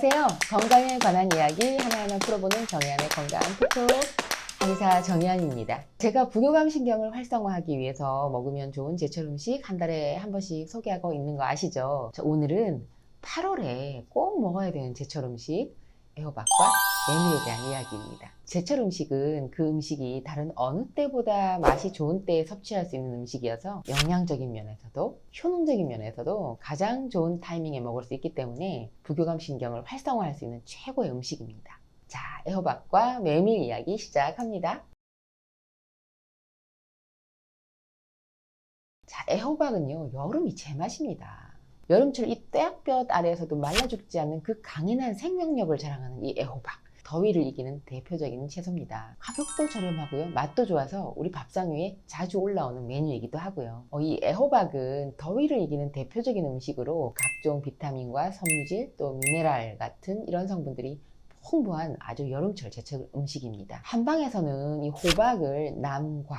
안녕하세요. 건강에 관한 이야기 하나하나 풀어보는 정의안의 건강 톡톡 한의사 정의안입니다. 제가 부교감 신경을 활성화하기 위해서 먹으면 좋은 제철 음식 한 달에 한 번씩 소개하고 있는 거 아시죠? 저 오늘은 8월에 꼭 먹어야 되는 제철 음식 애호박과 메밀에 대한 이야기입니다. 제철 음식은 그 음식이 다른 어느 때보다 맛이 좋은 때에 섭취할 수 있는 음식이어서 영양적인 면에서도 효능적인 면에서도 가장 좋은 타이밍에 먹을 수 있기 때문에 부교감 신경을 활성화할 수 있는 최고의 음식입니다. 자, 애호박과 메밀 이야기 시작합니다. 자, 애호박은요, 여름이 제맛입니다. 여름철 이 떼약볕 아래에서도 말라 죽지 않는 그 강인한 생명력을 자랑하는 이 애호박. 더위를 이기는 대표적인 채소입니다. 가격도 저렴하고요. 맛도 좋아서 우리 밥상 위에 자주 올라오는 메뉴이기도 하고요. 어, 이 애호박은 더위를 이기는 대표적인 음식으로 각종 비타민과 섬유질 또 미네랄 같은 이런 성분들이 풍부한 아주 여름철 제철 음식입니다. 한방에서는 이 호박을 남과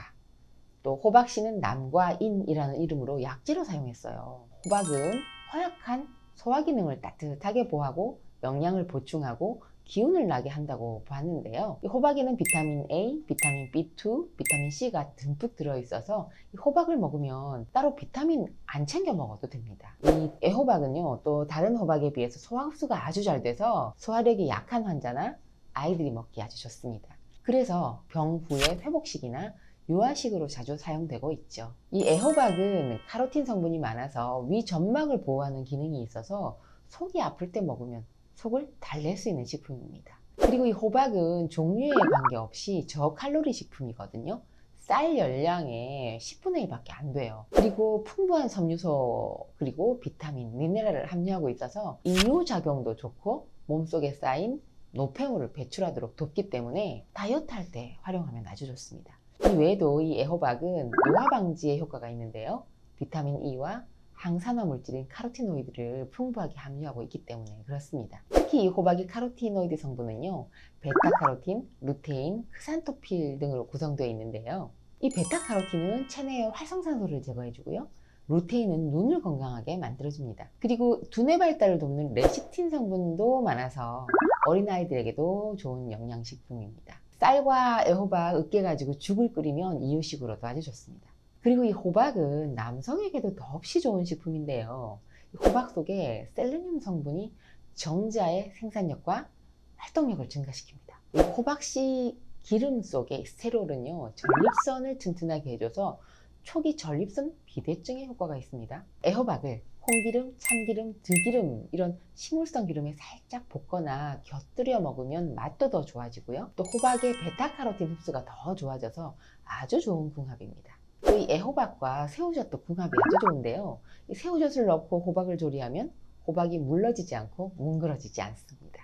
또 호박씨는 남과 인이라는 이름으로 약재로 사용했어요. 호박은 허약한 소화 기능을 따뜻하게 보호하고 영양을 보충하고 기운을 나게 한다고 봤는데요. 이 호박에는 비타민 A, 비타민 B2, 비타민 C가 듬뿍 들어있어서 이 호박을 먹으면 따로 비타민 안 챙겨 먹어도 됩니다. 이 애호박은요, 또 다른 호박에 비해서 소화 흡수가 아주 잘 돼서 소화력이 약한 환자나 아이들이 먹기 아주 좋습니다. 그래서 병 후의 회복식이나 유아식으로 자주 사용되고 있죠. 이 애호박은 카로틴 성분이 많아서 위 점막을 보호하는 기능이 있어서 속이 아플 때 먹으면 속을 달랠 수 있는 식품입니다. 그리고 이 호박은 종류에 관계없이 저칼로리 식품이거든요. 쌀 열량의 10분의 1밖에 안 돼요. 그리고 풍부한 섬유소, 그리고 비타민, 미네랄을 함유하고 있어서 이뇨작용도 좋고 몸속에 쌓인 노폐물을 배출하도록 돕기 때문에 다이어트 할 때 활용하면 아주 좋습니다. 이 외에도 이 애호박은 노화 방지에 효과가 있는데요. 비타민 E와 항산화 물질인 카로티노이드를 풍부하게 함유하고 있기 때문에 그렇습니다. 특히 이 호박의 카로티노이드 성분은요, 베타카로틴, 루테인, 크산토필 등으로 구성되어 있는데요. 이 베타카로틴은 체내의 활성산소를 제거해주고요. 루테인은 눈을 건강하게 만들어줍니다. 그리고 두뇌 발달을 돕는 레시틴 성분도 많아서 어린아이들에게도 좋은 영양식품입니다. 쌀과 애호박 으깨 가지고 죽을 끓이면 이유식으로도 아주 좋습니다. 그리고 이 호박은 남성에게도 더없이 좋은 식품인데요. 이 호박 속에 셀레늄 성분이 정자의 생산력과 활동력을 증가시킵니다. 이 호박씨 기름 속의 스테롤은요, 전립선을 튼튼하게 해줘서 초기 전립선 비대증에 효과가 있습니다. 애호박을 홍기름, 참기름, 들기름 이런 식물성 기름에 살짝 볶거나 곁들여 먹으면 맛도 더 좋아지고요. 또 호박의 베타카로틴 흡수가 더 좋아져서 아주 좋은 궁합입니다. 또 이 애호박과 새우젓도 궁합이 아주 좋은데요. 이 새우젓을 넣고 호박을 조리하면 호박이 물러지지 않고 뭉그러지지 않습니다.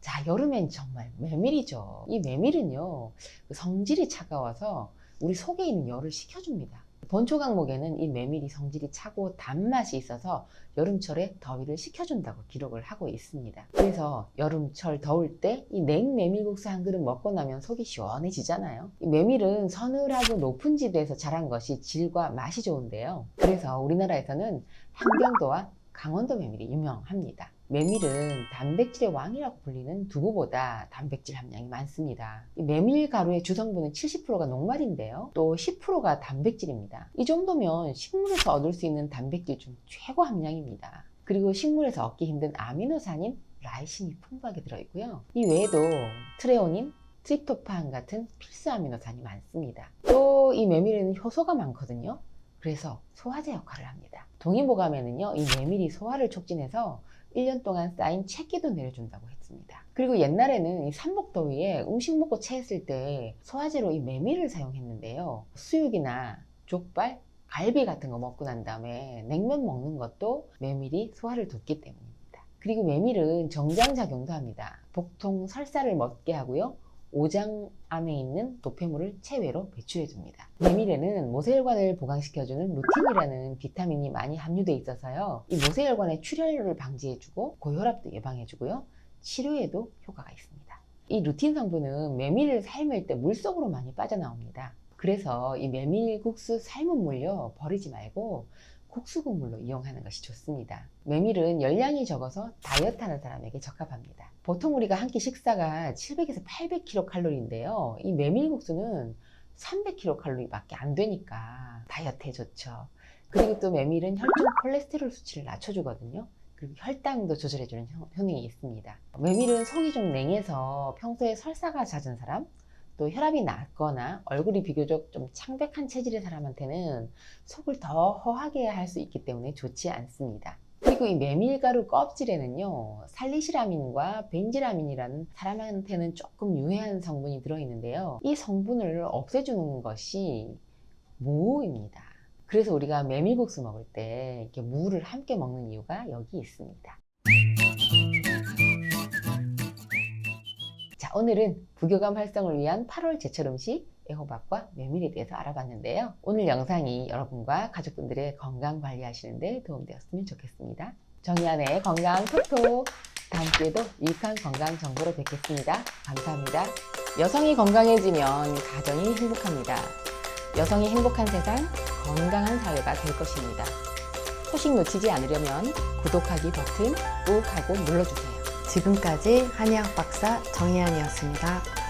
자, 여름엔 정말 메밀이죠. 이 메밀은요, 그 성질이 차가워서 우리 속에 있는 열을 식혀줍니다. 본초 강목에는 이 메밀이 성질이 차고 단맛이 있어서 여름철에 더위를 식혀준다고 기록을 하고 있습니다. 그래서 여름철 더울 때 이 냉 메밀국수 한 그릇 먹고 나면 속이 시원해지잖아요. 이 메밀은 서늘하고 높은 지대에서 자란 것이 질과 맛이 좋은데요. 그래서 우리나라에서는 함경도와 강원도 메밀이 유명합니다. 메밀은 단백질의 왕이라고 불리는 두부보다 단백질 함량이 많습니다. 이 메밀 가루의 주성분은 70%가 녹말인데요. 또 10%가 단백질입니다. 이 정도면 식물에서 얻을 수 있는 단백질 중 최고 함량입니다. 그리고 식물에서 얻기 힘든 아미노산인 라이신이 풍부하게 들어있고요. 이 외에도 트레오닌, 트립토판 같은 필수 아미노산이 많습니다. 또 이 메밀에는 효소가 많거든요. 그래서 소화제 역할을 합니다. 동의보감에는요, 이 메밀이 소화를 촉진해서 1년 동안 쌓인 체기도 내려준다고 했습니다. 그리고 옛날에는 이 삼복더위에 음식 먹고 체했을 때 소화제로 이 메밀을 사용했는데요. 수육이나 족발, 갈비 같은 거 먹고 난 다음에 냉면 먹는 것도 메밀이 소화를 돕기 때문입니다. 그리고 메밀은 정장작용도 합니다. 복통 설사를 먹게 하고요. 오장 안에 있는 노폐물을 체외로 배출해 줍니다. 메밀에는 모세혈관을 보강시켜주는 루틴이라는 비타민이 많이 함유되어 있어서요. 이 모세혈관의 출혈을 방지해주고 고혈압도 예방해주고요. 치료에도 효과가 있습니다. 이 루틴 성분은 메밀을 삶을 때 물속으로 많이 빠져나옵니다. 그래서 이 메밀국수 삶은 물요 버리지 말고 국수 국물로 이용하는 것이 좋습니다. 메밀은 열량이 적어서 다이어트 하는 사람에게 적합합니다. 보통 우리가 한 끼 식사가 700에서 800kcal인데요. 이 메밀국수는 300kcal밖에 안 되니까 다이어트에 좋죠. 그리고 또 메밀은 혈중 콜레스테롤 수치를 낮춰주거든요. 그리고 혈당도 조절해주는 효- 효능이 있습니다. 메밀은 속이 좀 냉해서 평소에 설사가 잦은 사람, 또 혈압이 낮거나 얼굴이 비교적 좀 창백한 체질의 사람한테는 속을 더 허하게 할 수 있기 때문에 좋지 않습니다. 그리고 이 메밀가루 껍질에는요, 살리시라민과 벤지라민이라는 사람한테는 조금 유해한 성분이 들어있는데요. 이 성분을 없애주는 것이 무입니다. 그래서 우리가 메밀국수 먹을 때 이렇게 무를 함께 먹는 이유가 여기 있습니다. 오늘은 부교감 활성을 위한 8월 제철 음식 애호박과 메밀에 대해서 알아봤는데요. 오늘 영상이 여러분과 가족분들의 건강 관리하시는 데 도움되었으면 좋겠습니다. 정의안의 건강 톡톡 다음 주에도 유익한 건강 정보로 뵙겠습니다. 감사합니다. 여성이 건강해지면 가정이 행복합니다. 여성이 행복한 세상, 건강한 사회가 될 것입니다. 소식 놓치지 않으려면 구독하기 버튼 꾹 하고 눌러주세요. 지금까지 한의학 박사 정혜안이었습니다.